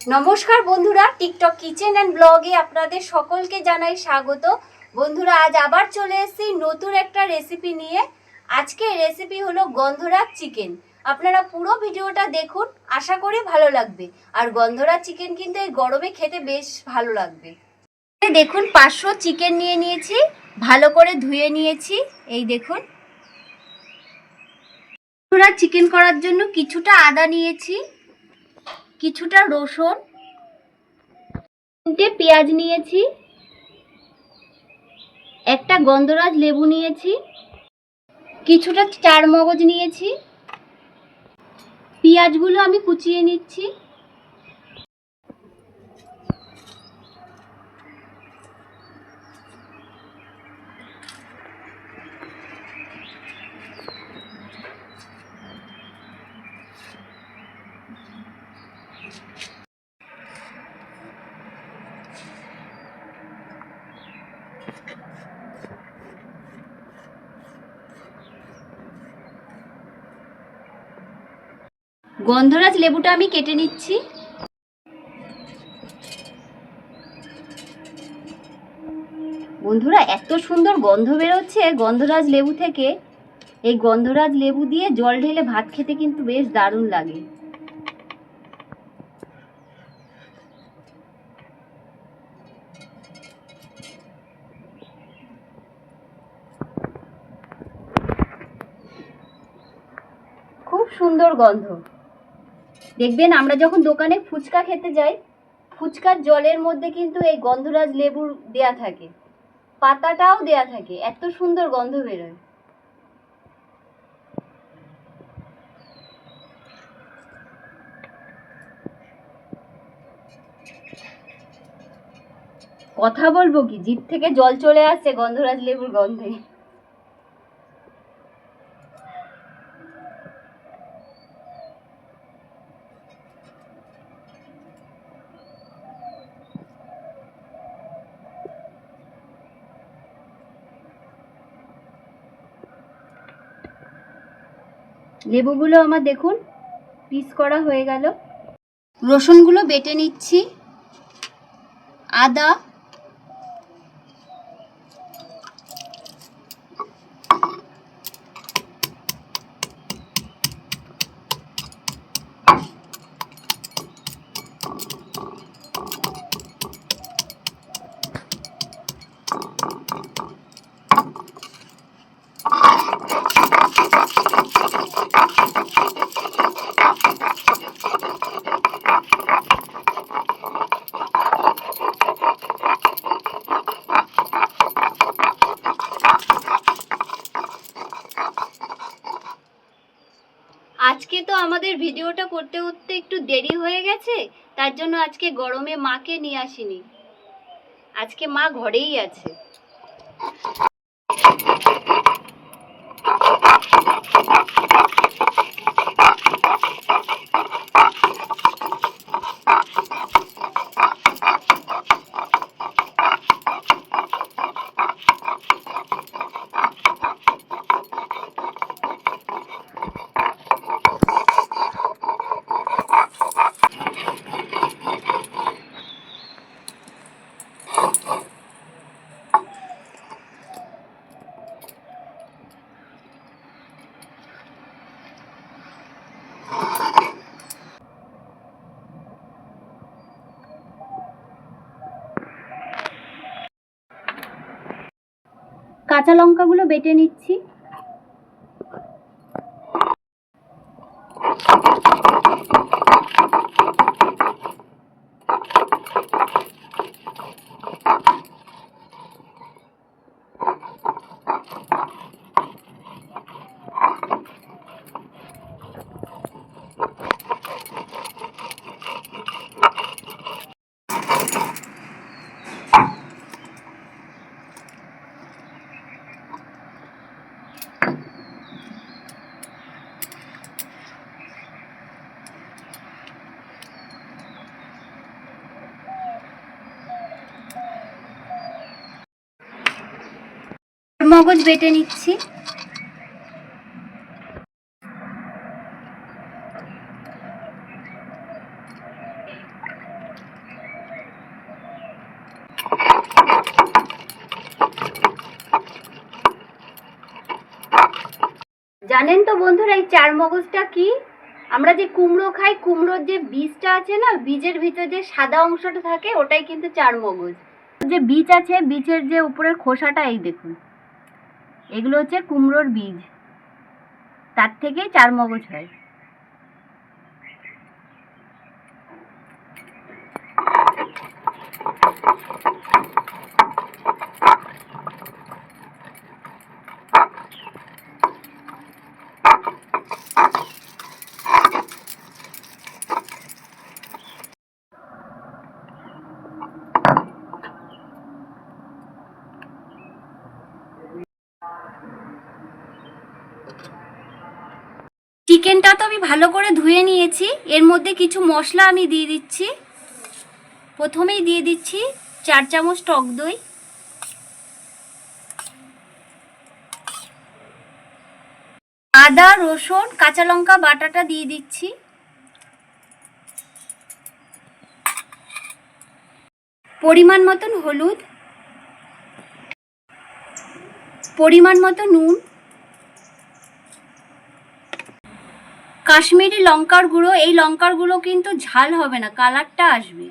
নমস্কার বন্ধুরা, TikTok kitchen and ব্লগে আপনাদের সকলকে জানাই স্বাগত। বন্ধুরা, আজ আবার চলে এসেছি নতুন একটা রেসিপি নিয়ে। আজকে রেসিপি হলো গন্ধরাজ চিকেন আপনারা পুরো ভিডিওটা দেখুন, আশা করি ভালো লাগবে। আর গন্ধরাজ চিকেন কিন্তু এই গরমে খেতে বেশ ভালো লাগবে। দেখুন, পাঁচশো চিকেন নিয়ে নিয়েছি, ভালো করে ধুয়ে নিয়েছি, এই দেখুন। চিকেন করার জন্য কিছুটা আদা নিয়েছি কিছুটা রসুন, তিনটে পেঁয়াজ নিয়েছি, একটা গন্ধরাজ লেবু নিয়েছি, কিছুটা চার মগজ নিয়েছি, পেঁয়াজগুলো আমি কুচিয়ে নিচ্ছি। গন্ধরাজ লেবুটা আমি কেটে নিচ্ছি। বন্ধুরা, এত সুন্দর গন্ধ বেরোচ্ছে গন্ধরাজ লেবু থেকে। এই গন্ধরাজ লেবু দিয়ে জল ঢেলে ভাত খেতে কিন্তু বেশ দারুণ লাগে। খুব সুন্দর গন্ধ। দেখবেন আমরা যখন দোকানে ফুচকা খেতে যাই, ফুচকার জলের মধ্যে কিন্তু এই গন্ধরাজ লেবু দেয়া থাকে। পাতাটাও দেয়া থাকে। এত সুন্দর গন্ধ বেরোয়। কথা বলব কি? জিভ থেকে জল চলে আসছে গন্ধরাজ লেবুর গন্ধে। লেবুগুলো আমার দেখুন পিস করা হয়ে গেল। রসুনগুলো বেটে নিচ্ছি। আদা আজকে তো আমাদের ভিডিওটা করতে করতে একটু দেরি হয়ে গেছে, তার জন্য আজকে গরমে মাকে নিয়ে আসিনি। আজকে মা ঘরেই আছে। কাঁচা লঙ্কাগুলো বেটে নিচ্ছি। মগজ বেটে নিচ্ছি। জানেন তো বন্ধুরা, এই চার মগজটা কি? আমরা যে কুমড়ো খাই, কুমড়োর যে বীজটা আছে না, বীজের ভিতরে যে সাদা অংশটা থাকে, ওটাই কিন্তু চার মগজ। যে বীজ আছে, বীজের যে উপরের খোসাটা, এই দেখুন। এগুলো হচ্ছে কুমড়োর বীজ। তার থেকে চার মগজ হয়। চিকেনটা তো আমি ভালো করে ধুয়ে নিয়েছি। এর মধ্যে কিছু মশলা আমি দিয়ে দিচ্ছি। প্রথমেই দিয়ে দিচ্ছি চার চামচ টক দই। আদা, রসুন, কাঁচা লঙ্কা, বাটাটা দিয়ে দিচ্ছি। পরিমাণ মতন হলুদ। পরিমাণ মতো নুন। কাশ্মীরি লঙ্কার গুঁড়ো, এই লঙ্কার গুঁড়ো কিন্তু ঝাল হবে না, কালারটা আসবে।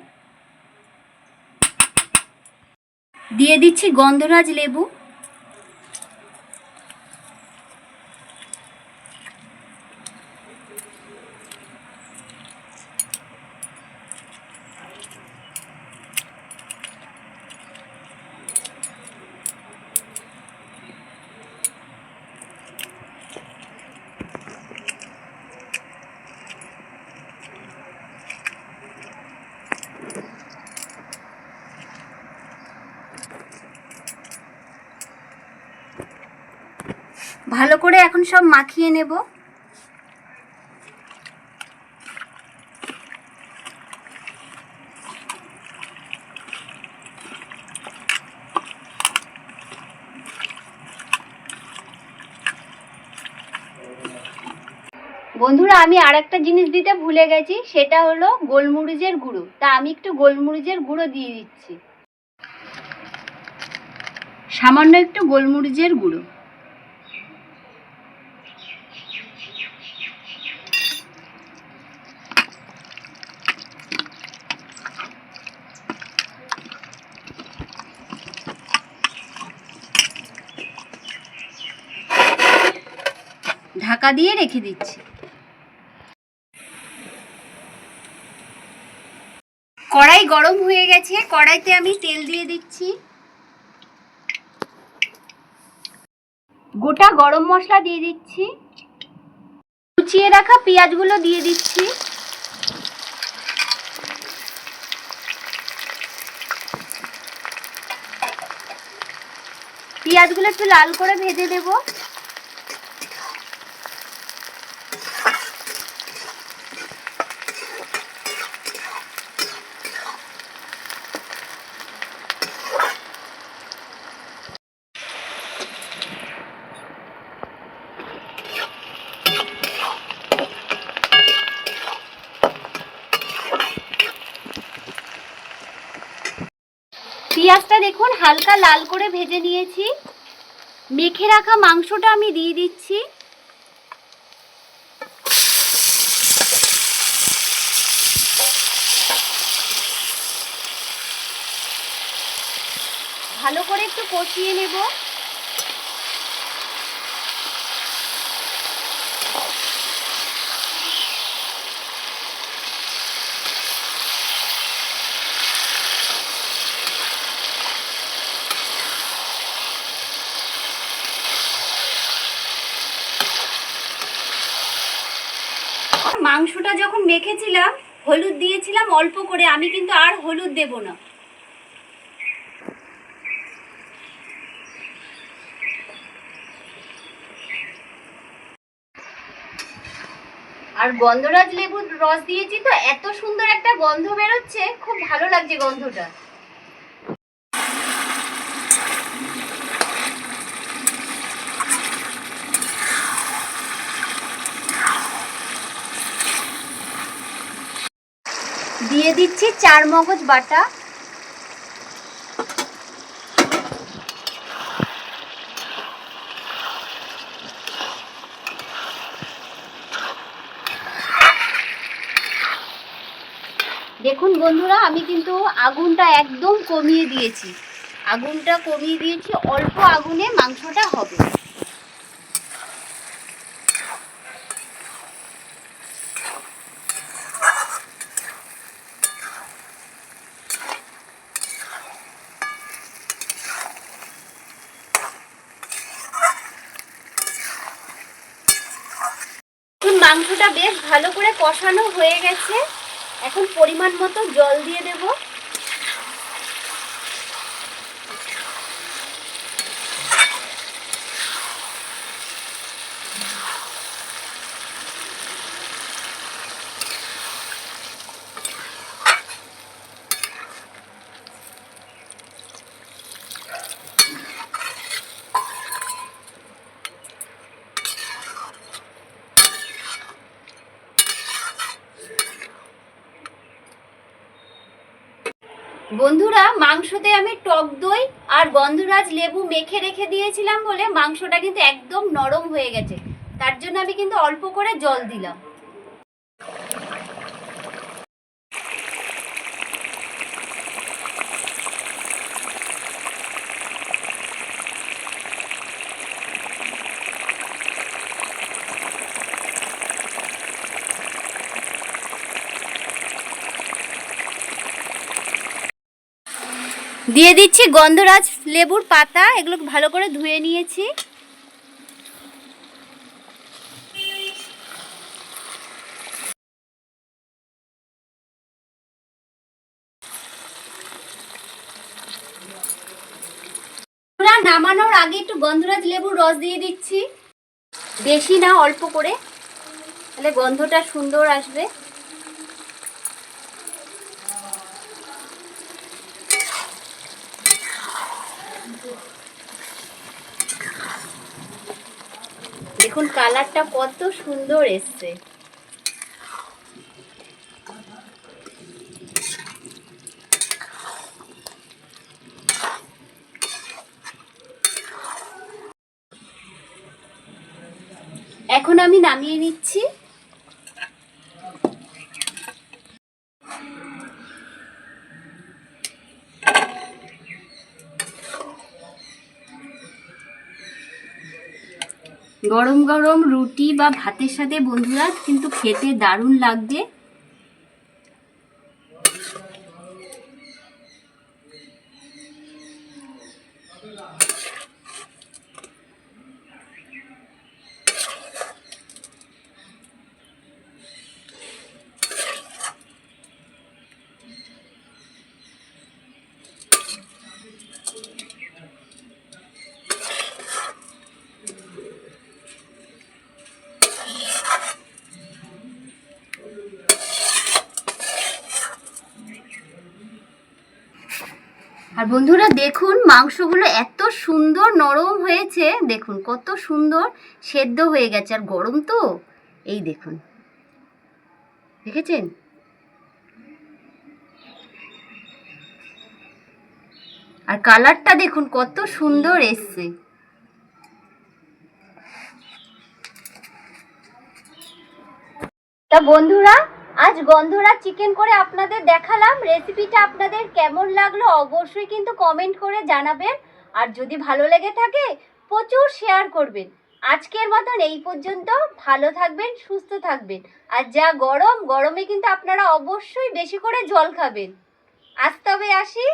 দিয়ে দিচ্ছি গন্ধরাজ লেবু। ভালো করে এখন সব মাখিয়ে নেব। বন্ধুরা, আমি আর একটা জিনিস দিতে ভুলে গেছি, সেটা হলো গোলমরিচের গুঁড়ো। তা আমি একটু গোলমরিচের গুঁড়ো দিয়ে দিচ্ছি। সামান্য একটু গোলমরিচের গুঁড়ো। ঢাকা দিয়ে রেখে দিচ্ছি। কড়াই গরম হয়ে গেছে, কড়াইতে আমি তেল দিয়ে দিচ্ছি। গোটা গরম মশলা দিয়ে দিচ্ছি। কুচিয়ে রাখা পেঁয়াজগুলো দিয়ে দিচ্ছি। পেঁয়াজগুলো একটু লাল করে ভেজে দেবো পেঁয়াজটা দেখুন হালকা লাল করে ভেজে নিয়েছি। মেখে রাখা মাংসটা আমি দিয়ে দিচ্ছি। ভালো করে একটু কষিয়ে নেব। মাংসটা যখন মেখেছিলাম, হলুদ দিয়েছিলাম অল্প করে, আমি কিন্তু আর হলুদ দেব না। আর গন্ধরাজ লেবুর রস দিয়েছি তো, এত সুন্দর একটা গন্ধ বেরোচ্ছে, খুব ভালো লাগছে গন্ধটা। দিচ্ছি চার মগজ বাটা। দেখুন বন্ধুরা, আমি কিন্তু আগুনটা একদম কমিয়ে দিয়েছি। আগুনটা কমিয়ে দিয়েছি, অল্প আগুনে মাংসটা হবে। কষানো হয়ে গেছে। এখন পরিমাণ মতো জল দিয়ে দেব। বন্ধুরা, মাংসতে আমি টক দই আর গন্ধরাজ লেবু মেখে রেখে দিয়েছিলাম বলে মাংসটা কিন্তু একদম নরম হয়ে গেছে। তার জন্য আমি কিন্তু অল্প করে জল দিলাম। দিয়ে দিচ্ছি গন্ধরাজ লেবুর পাতা এগুলো ভালো করে ধুয়ে নিয়েছি। নামানোর আগে একটু গন্ধরাজ লেবুর রস দিয়ে দিচ্ছি। বেশি না, অল্প করে। তাহলে গন্ধটা সুন্দর আসবে। দেখুন কালারটা কত সুন্দর এসছে। এখন আমি নামিয়ে নিচ্ছি। গরম গরম রুটি বা ভাতের সাথে বন্ধুরা কিন্তু খেতে দারুণ লাগবে আর বন্ধুরা দেখুন, মাংসগুলো এত সুন্দর নরম হয়েছে। দেখুন, কত সুন্দর সেদ্ধ হয়ে গেছে। আর গরম তো? এই দেখুন। দেখেছেন? আর কালারটা দেখুন, কত সুন্দর এসছে। তা বন্ধুরা আজ গন্ধরা চিকেন করে আপনাদের দেখালাম। রেসিপিটা আপনাদের কেমন লাগল অবশ্যই কিন্তু কমেন্ট করে জানাবেন। আর যদি ভালো লেগে থাকে, প্রচুর শেয়ার করবেন। আজকের মতন এই পর্যন্ত। ভালো থাকবেন, সুস্থ থাকবেন। আর যা গরম, গরমে কিন্তু আপনারা অবশ্যই বেশি করে জল খাবেন। আজ তবে আসি।